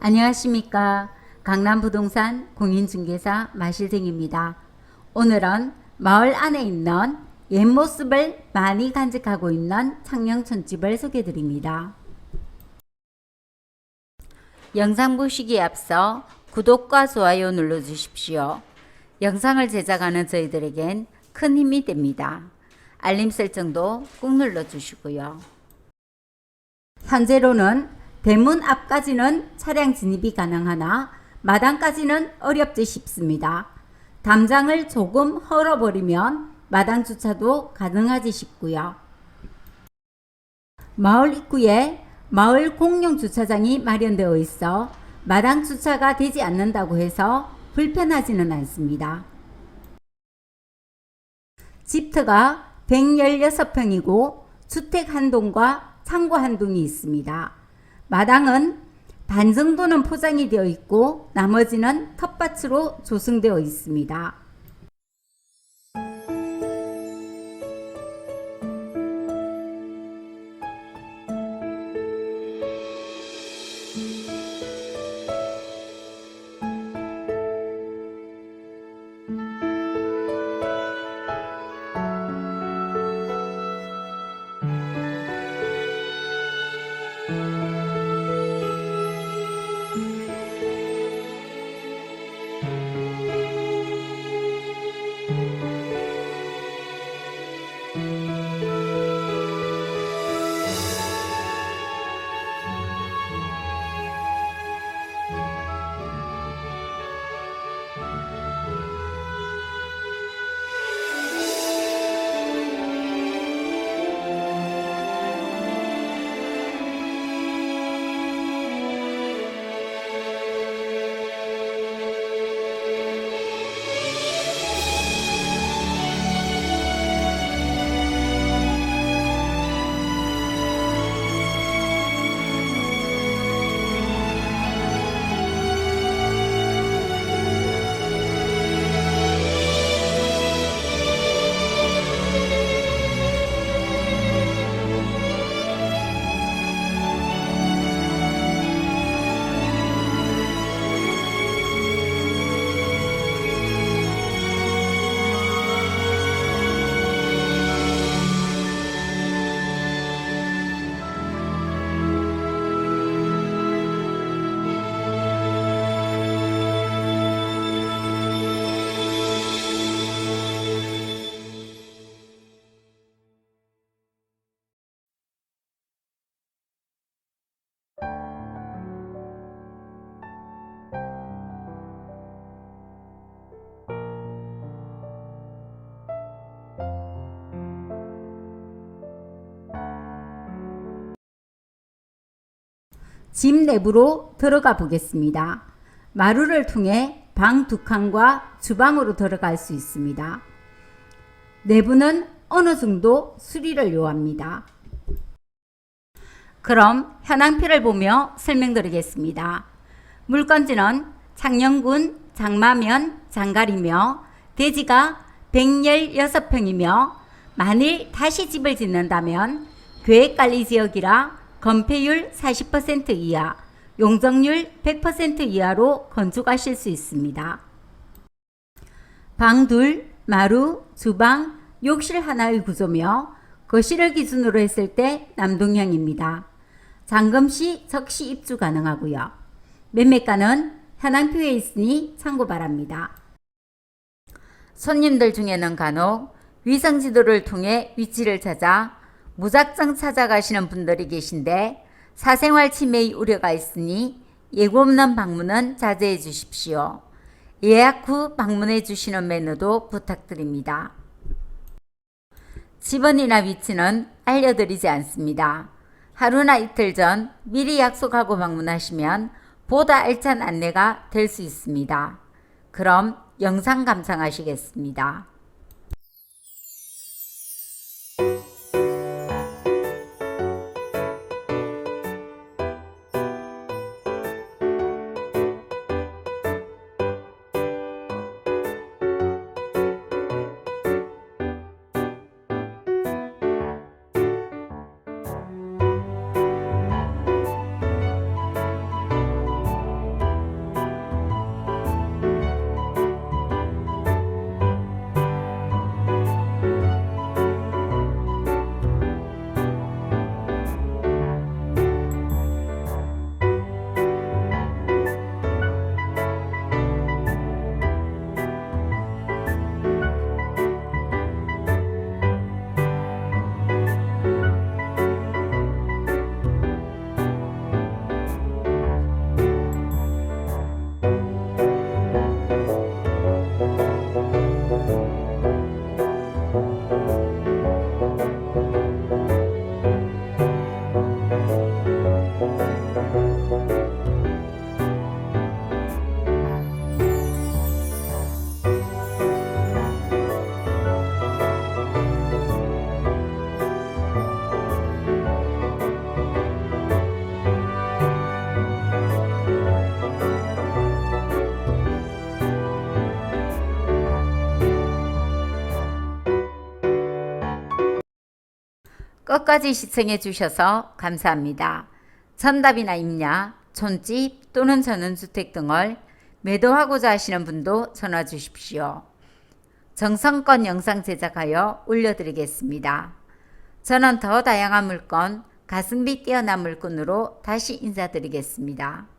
안녕하십니까. 강남부동산 공인중개사 마실생입니다. 오늘은 마을 안에 있는 옛 모습을 많이 간직하고 있는 창녕촌집을 소개 드립니다. 영상 보시기에 앞서 구독과 좋아요 눌러주십시오. 영상을 제작하는 저희들에겐 큰 힘이 됩니다. 알림 설정도 꾹 눌러주시고요. 현재로는 대문 앞까지는 차량 진입이 가능하나 마당까지는 어렵지 싶습니다. 담장을 조금 헐어버리면 마당 주차도 가능하지 싶고요. 마을 입구에 마을 공용 주차장이 마련되어 있어 마당 주차가 되지 않는다고 해서 불편하지는 않습니다. 집터가 116평이고 주택 한 동과 창고 한 동이 있습니다. 마당은 반 정도는 포장이 되어 있고 나머지는 텃밭으로 조성되어 있습니다. 집 내부로 들어가 보겠습니다. 마루를 통해 방 두 칸과 주방으로 들어갈 수 있습니다. 내부는 어느 정도 수리를 요합니다. 그럼 현황표를 보며 설명드리겠습니다. 물건지는 창녕군 장마면 장갈이며 대지가 116평이며 만일 다시 집을 짓는다면 계획관리지역이라 건폐율 40% 이하, 용적률 100% 이하로 건축하실 수 있습니다. 방 둘, 마루, 주방, 욕실 하나의 구조며 거실을 기준으로 했을 때 남동향입니다. 잔금시 적시 입주 가능하고요. 매매가는 현황표에 있으니 참고 바랍니다. 손님들 중에는 간혹 위성지도를 통해 위치를 찾아 무작정 찾아가시는 분들이 계신데 사생활 침해의 우려가 있으니 예고 없는 방문은 자제해 주십시오. 예약 후 방문해 주시는 매너도 부탁드립니다. 집원이나 위치는 알려드리지 않습니다. 하루나 이틀 전 미리 약속하고 방문하시면 보다 알찬 안내가 될 수 있습니다. 그럼 영상 감상하시겠습니다. 끝까지 시청해 주셔서 감사합니다. 전답이나 임야, 촌집 또는 전원주택 등을 매도하고자 하시는 분도 전화 주십시오. 정성껏 영상 제작하여 올려드리겠습니다. 저는 더 다양한 물건, 가성비 뛰어난 물건으로 다시 인사드리겠습니다.